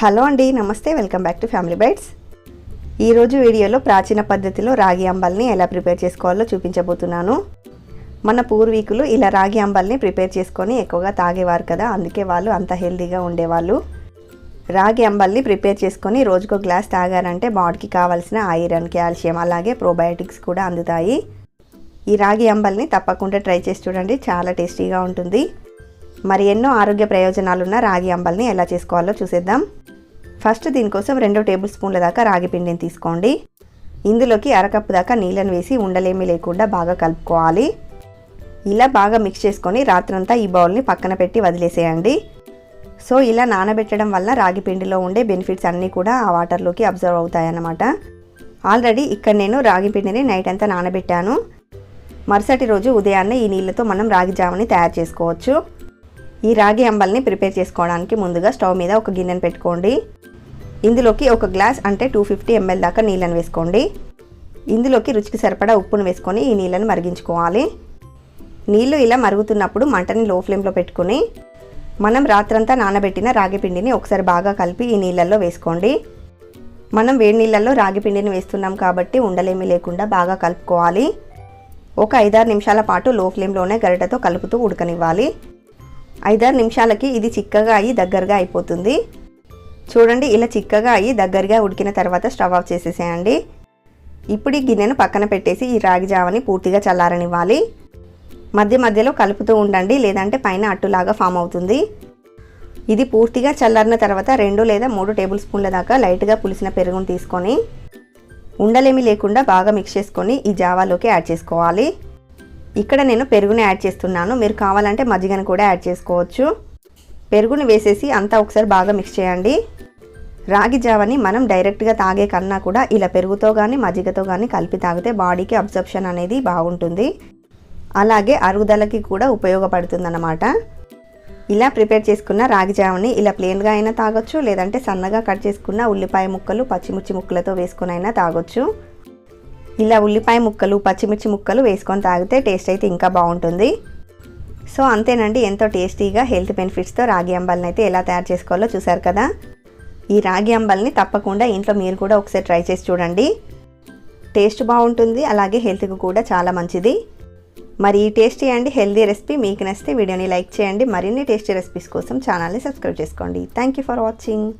Hello అండి నమస్తే welcome back to family bites. ఈరోజు వీడియోలో ప్రాచీన పద్ధతిలో రాగి అంబల్ని ఎలా ప్రిపేర్ చేసుకోవాలో చూపించబోతున్నాను. మన పూర్వీకులు ఇలా రాగి అంబల్ని ప్రిపేర్ చేసుకొని ఎక్కువగా తాగేవారు కదా అందుకే వాళ్ళు అంత హెల్దీగా ఉండేవాళ్ళు. రాగి అంబల్ని ప్రిపేర్ చేసుకొని రోజుకో గ్లాస్ తాగారంటే బాడీకి కావాల్సిన ఐరన్ కాల్షియం అలాగే ప్రోబయోటిక్స్ కూడా అందుతాయి. ఈ రాగి అంబల్ని తప్పకుండా ట్రై చేసి చూడండి చాలా టేస్టీగా ఉంటుంది. మరి ఎన్నో ఆరోగ్య ప్రయోజనాలున్న రాగి అంబల్ని ఎలా చేసుకోవాలో చూసేద్దాం. ఫస్ట్ దీనికోసం రెండు టేబుల్ స్పూన్ల దాకా రాగి పిండిని తీసుకోండి. ఇందులోకి అరకప్పు దాకా నీళ్ళని వేసి ఉండలేమి లేకుండా బాగా కలుపుకోవాలి. ఇలా బాగా మిక్స్ చేసుకొని రాత్రంతా ఈ బౌల్ని పక్కన పెట్టి వదిలేసేయండి. సో ఇలా నానబెట్టడం వల్ల రాగి పిండిలో ఉండే బెనిఫిట్స్ అన్నీ కూడా ఆ వాటర్లోకి అబ్జర్వ్ అవుతాయన్నమాట. ఆల్రెడీ ఇక్కడ నేను రాగి పిండిని నైట్ అంతా నానబెట్టాను. మరుసటి రోజు ఉదయాన్నే ఈ నీళ్ళతో మనం రాగి జామని తయారు చేసుకోవచ్చు. ఈ రాగి అంబల్ని ప్రిపేర్ చేసుకోవడానికి ముందుగా స్టవ్ మీద ఒక గిన్నెను పెట్టుకోండి. ఇందులోకి ఒక గ్లాస్ అంటే టూ ఫిఫ్టీ ఎంఎల్ దాకా నీళ్ళని వేసుకోండి. ఇందులోకి రుచికి సరిపడా ఉప్పును వేసుకొని ఈ నీళ్ళని మరిగించుకోవాలి. నీళ్ళు ఇలా మరుగుతున్నప్పుడు మంటని లో ఫ్లేమ్లో పెట్టుకుని మనం రాత్రంతా నానబెట్టిన రాగి పిండిని ఒకసారి బాగా కలిపి ఈ నీళ్ళల్లో వేసుకోండి. మనం వేడి నీళ్ళల్లో రాగి పిండిని వేస్తున్నాం కాబట్టి ఉండలేమి లేకుండా బాగా కలుపుకోవాలి. ఒక ఐదారు నిమిషాల పాటు లో ఫ్లేమ్లోనే గరిటతో కలుపుతూ ఉడకనివ్వాలి. ఐదారు నిమిషాలకి ఇది చిక్కగా అయ్యి దగ్గరగా అయిపోతుంది. చూడండి ఇలా చిక్కగా అయ్యి దగ్గరగా ఉడికిన తర్వాత స్టవ్ ఆఫ్ చేసేసేయండి. ఇప్పుడు ఈ గిన్నెను పక్కన పెట్టేసి ఈ రాగి జావని పూర్తిగా చల్లారనివ్వాలి. మధ్య మధ్యలో కలుపుతూ ఉండండి లేదంటే పైన అట్టులాగా ఫామ్ అవుతుంది. ఇది పూర్తిగా చల్లారిన తర్వాత రెండు లేదా మూడు టేబుల్ స్పూన్ల దాకా లైట్గా పులిసిన పెరుగును తీసుకొని ఉండలేమి లేకుండా బాగా మిక్స్ చేసుకొని ఈ జావాలోకి యాడ్ చేసుకోవాలి. ఇక్కడ నేను పెరుగుని యాడ్ చేస్తున్నాను. మీరు కావాలంటే మజ్జిగను కూడా యాడ్ చేసుకోవచ్చు. పెరుగుని వేసేసి అంతా ఒకసారి బాగా మిక్స్ చేయండి. రాగి జావని మనం డైరెక్ట్గా తాగే కన్నా కూడా ఇలా పెరుగుతో కానీ మజ్జిగతో కానీ కలిపి తాగితే బాడీకి అబ్జర్ప్షన్ అనేది బాగుంటుంది. అలాగే అరుగుదలకి కూడా ఉపయోగపడుతుందన్నమాట. ఇలా ప్రిపేర్ చేసుకున్న రాగి జావని ఇలా ప్లెయిన్గా అయినా తాగొచ్చు లేదంటే సన్నగా కట్ చేసుకున్న ఉల్లిపాయ ముక్కలు పచ్చిమిర్చి ముక్కలతో వేసుకుని అయినా తాగొచ్చు. ఇలా ఉల్లిపాయ ముక్కలు పచ్చిమిర్చి ముక్కలు వేసుకొని తాగితే టేస్ట్ అయితే ఇంకా బాగుంటుంది. సో అంతేనండి ఎంతో టేస్టీగా హెల్త్ బెనిఫిట్స్తో రాగి అంబల్ని అయితే ఎలా తయారు చేసుకోవాలో చూసారు కదా. ఈ రాగి అంబల్ని తప్పకుండా ఇంట్లో మీరు కూడా ఒకసారి ట్రై చేసి చూడండి. టేస్ట్ బాగుంటుంది అలాగే హెల్త్కి కూడా చాలా మంచిది. మరి ఈ టేస్టీ అండ్ హెల్తీ రెసిపీ మీకు నచ్చితే వీడియోని లైక్ చేయండి మరిన్ని టేస్టీ రెసిపీస్ కోసం ఛానల్ని సబ్స్క్రైబ్ చేసుకోండి. Thank you for watching.